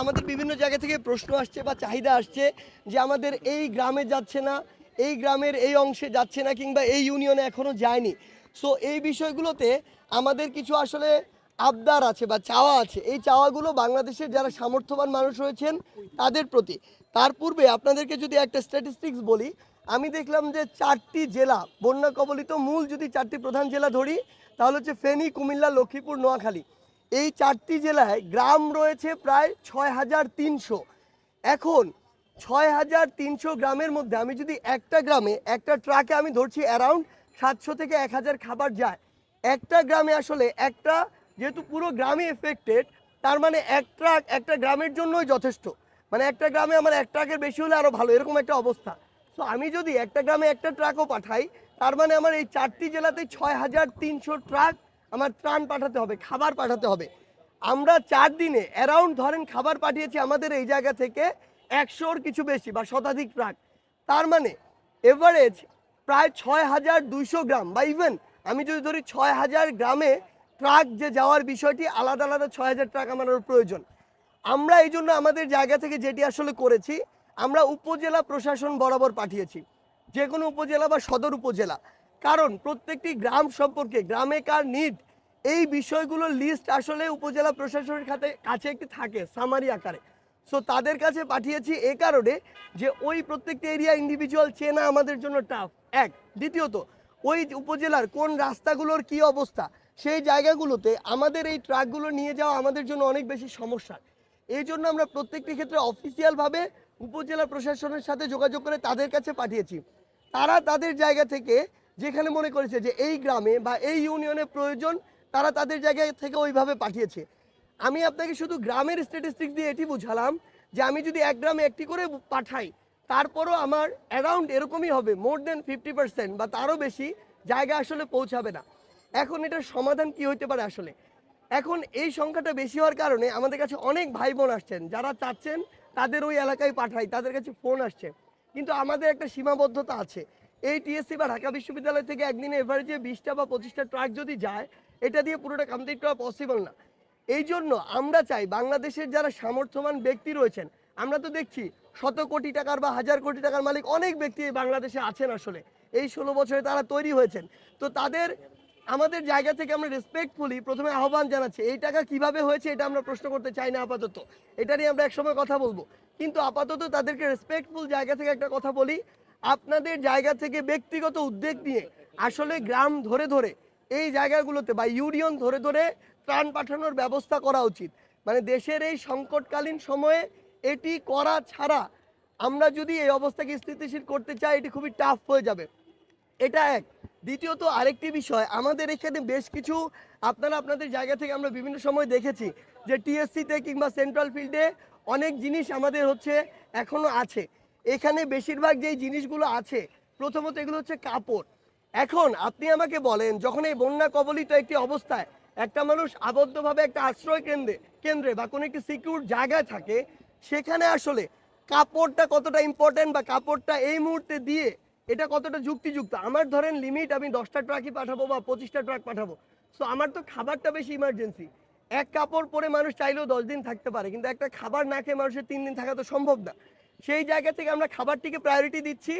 আমাদের বিভিন্ন জায়গা থেকে প্রশ্ন আসছে বা চাহিদা আসছে যে আমাদের এই গ্রামে যাচ্ছে না, এই গ্রামের এই অংশে যাচ্ছে না কিংবা এই ইউনিয়নে এখনও যায়নি। সো এই বিষয়গুলোতে আমাদের কিছু আসলে আবদার আছে বা চাওয়া আছে। এই চাওয়াগুলো বাংলাদেশের যারা সামর্থ্যবান মানুষ রয়েছেন, তাদের প্রতি। তার পূর্বে আপনাদেরকে যদি একটা স্ট্যাটিস্টিক্স বলি, আমি দেখলাম যে চারটি জেলা, বন্যা কবলিত মূল যদি চারটি প্রধান জেলা ধরি, তাহলে হচ্ছে ফেনী, কুমিল্লা, লক্ষ্মীপুর, নোয়াখালী। এই চারটি জেলায় গ্রাম রয়েছে প্রায় ছয় হাজার তিনশো। এখন ছয় হাজার তিনশো গ্রামের মধ্যে আমি যদি একটা গ্রামে একটা ট্রাকে আমি ধরছি অ্যারাউন্ড সাতশো থেকে এক হাজার খাবার যায়। একটা গ্রামে আসলে একটা যেহেতু পুরো গ্রামে এফেক্টেড তার মানে এক ট্রাক একটা গ্রামের জন্যই যথেষ্ট। মানে একটা গ্রামে আমার এক ট্রাকের বেশি হলে আরও ভালো, এরকম একটা অবস্থা। তো আমি যদি একটা গ্রামে একটা ট্রাকও পাঠাই, তার মানে আমার এই চারটি জেলাতে ছয় হাজার তিনশো ট্রাক আমার ত্রাণ পাঠাতে হবে, খাবার পাঠাতে হবে। আমরা চার দিনে অ্যারাউন্ড ধরেন খাবার পাঠিয়েছি আমাদের এই জায়গা থেকে একশোর কিছু বেশি বা শতাধিক ট্রাক তার মানে এভারেজ প্রায় ছয় হাজার দুইশো গ্রাম বা ইভেন আমি যদি ধরি ছয় হাজার গ্রামে ট্রাক যে যাওয়ার বিষয়টি আলাদা আলাদা ছয় হাজার ট্রাক আমার প্রয়োজন। আমরা এই জন্য আমাদের জায়গা থেকে যেটি আসলে করেছি, আমরা উপজেলা প্রশাসন বরাবর পাঠিয়েছি। যে কোনো উপজেলা বা সদর উপজেলা। কারণ প্রত্যেকটি গ্রাম সম্পর্কে, গ্রামে কার নিড এই বিষয়গুলোর লিস্ট আসলে উপজেলা প্রশাসনের খাতে, কাছে একটি থাকে সামারি আকারে। সো তাদের কাছে পাঠিয়েছি এ কারণে যে ওই প্রত্যেকটি এরিয়া ইন্ডিভিজুয়াল চেনা আমাদের জন্য টাফ এক। দ্বিতীয়ত, ওই উপজেলার কোন রাস্তাগুলোর কি অবস্থা, সেই জায়গাগুলোতে আমাদের এই ট্রাকগুলো নিয়ে যাওয়া আমাদের জন্য অনেক বেশি সমস্যা। এই জন্য আমরা প্রত্যেকটি ক্ষেত্রে অফিসিয়ালভাবে উপজেলা প্রশাসনের সাথে যোগাযোগ করে তাদের কাছে পাঠিয়েছি। তারা তাদের জায়গা থেকে যেখানে মনে করেছে যে এই গ্রামে বা এই ইউনিয়নে প্রয়োজন, তারা তাদের জায়গা থেকে ওইভাবে পাঠিয়েছে। আমি আপনাকে শুধু গ্রামের স্ট্যাটিস্টিক্স দিয়ে এটি বুঝালাম যে আমি যদি এক গ্রামে একটি করে পাঠাই, তারপরও আমার অ্যারাউন্ড এরকমই হবে মোর দেন ফিফটি পার্সেন্ট বা তারও বেশি জায়গা আসলে পৌঁছাবে না। এখন এটার সমাধান কি হতে পারে আসলে? এখন এই সংখ্যাটা বেশি হওয়ার কারণে আমাদের কাছে অনেক ভাই বোন আসছেন, যারা চাচ্ছেন তাদের ওই এলাকায় পাঠাই, তাদের কাছে ফোন আসছে। কিন্তু আমাদের একটা সীমাবদ্ধতা আছে। এই টিএসসি বা ঢাকা বিশ্ববিদ্যালয় থেকে একদিনে এভারেজে বিশটা বা পঁচিশটা ট্রাক যদি যায়, এটা দিয়ে পুরোটা কমপ্লিট করা পসিবল না। এই জন্য আমরা চাই বাংলাদেশের যারা সামর্থ্যবান ব্যক্তি রয়েছেন, আমরা তো দেখছি শত কোটি টাকার বা হাজার কোটি টাকার মালিক অনেক ব্যক্তি এই বাংলাদেশে আছেন আসলে। এই ষোলো বছরে তারা তৈরি হয়েছেন। তো তাদের, আমাদের জায়গা থেকে আমরা রেসপেক্টফুলি প্রথমে আহ্বান জানাচ্ছি, এই টাকা কীভাবে হয়েছে এটা আমরা প্রশ্ন করতে চাই না আপাতত। এটা নিয়ে আমরা একসময় কথা বলব। কিন্তু আপাতত তাদেরকে রেসপেক্টফুল জায়গা থেকে একটা কথা বলি আপনাদের জায়গা থেকে ব্যক্তিগত উদ্যোগ নিয়ে আসলে গ্রাম ধরে ধরে এই জায়গাগুলোতে বা ইউনিয়ন ধরে ধরে ত্রাণ পাঠানোর ব্যবস্থা করা উচিত। মানে দেশের এই সংকটকালীন সময়ে এটি করা ছাড়া আমরা যদি এই অবস্থাকে স্থিতিশীল করতে চাই, এটি খুবই টাফ হয়ে যাবে। এটা এক। দ্বিতীয়ত আরেকটি বিষয়, আমাদের এখানে বেশ কিছু আপনারা আপনাদের জায়গা থেকে আমরা বিভিন্ন সময় দেখেছি যে টিএসসিতে কিংবা সেন্ট্রাল ফিল্ডে অনেক জিনিস আমাদের হচ্ছে এখনও আছে। এখানে বেশিরভাগ যেই জিনিসগুলো আছে, প্রথমত এগুলো হচ্ছে কাপড়। এখন আপনি আমাকে বলেন, যখন এই বন্যা কবলিত একটি অবস্থায় একটা মানুষ আবদ্ধভাবে একটা আশ্রয় কেন্দ্রে কেন্দ্রে বা কোনো একটি সিকিউর জায়গায় থাকে, সেখানে আসলে কাপড়টা কতটা ইম্পর্টেন্ট বা কাপড়টা এই মুহূর্তে দিয়ে এটা কতটা যুক্তিযুক্ত? আমার ধরেন লিমিট আমি দশটা ট্রাকই পাঠাবো বা পঁচিশটা ট্রাক পাঠাবো। সো আমার তো খাবারটা বেশি ইমার্জেন্সি এক কাপড় পরে মানুষ চাইলেও দশ দিন থাকতে পারে, কিন্তু একটা খাবার না খেয়ে মানুষের তিন দিন থাকা তো সম্ভব না। সেই জায়গা থেকে আমরা খাবারটিকে প্রায়োরিটি দিচ্ছি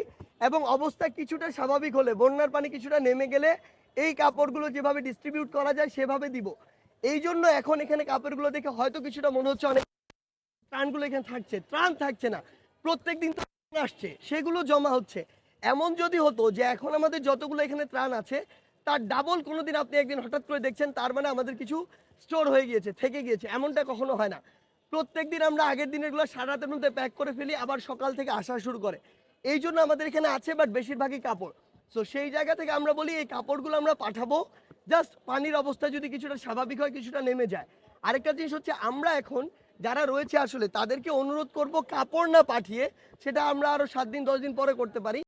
এবং অবস্থা কিছুটা স্বাভাবিক হলে, বন্যার পানি কিছুটা নেমে গেলে এই কাপড়গুলো যেভাবে ডিস্ট্রিবিউট করা যায় সেভাবে দিব। এই জন্য এখন এখানে কাপড়গুলো দেখে হয়তো কিছুটা মনে হচ্ছে অনেক ত্রাণগুলো এখানে থাকছে। ত্রাণ থাকছে না। প্রত্যেক দিন তো আসছে, সেগুলো জমা হচ্ছে। এমন যদি হতো যে এখন আমাদের যতগুলো এখানে ত্রাণ আছে, তার ডাবল কোনোদিন আপনি একদিন হঠাৎ করে দেখছেন, তার মানে আমাদের কিছু স্টোর হয়ে গিয়েছে, থেকে গিয়েছে। এমনটা কখনো হয় না। প্রত্যেক দিন আমরা আগের দিনেরগুলো সারা রাতের মধ্যে প্যাক করে ফেলি, আবার সকাল থেকে আসা শুরু করে। এই জন্য আমাদের এখানে আছে বাট বেশিরভাগই কাপড়। সো সেই জায়গা থেকে আমরা বলি, এই কাপড়গুলো আমরা পাঠাবো। জাস্ট পানির অবস্থা যদি কিছুটা স্বাভাবিক হয়, কিছুটা নেমে যায়। আরেকটা জিনিস হচ্ছে, আমরা এখন যারা রয়েছে আসলে, তাদেরকে অনুরোধ করব কাপড় না পাঠিয়ে সেটা আমরা আরও সাত দিন, দশ দিন পরে করতে পারি।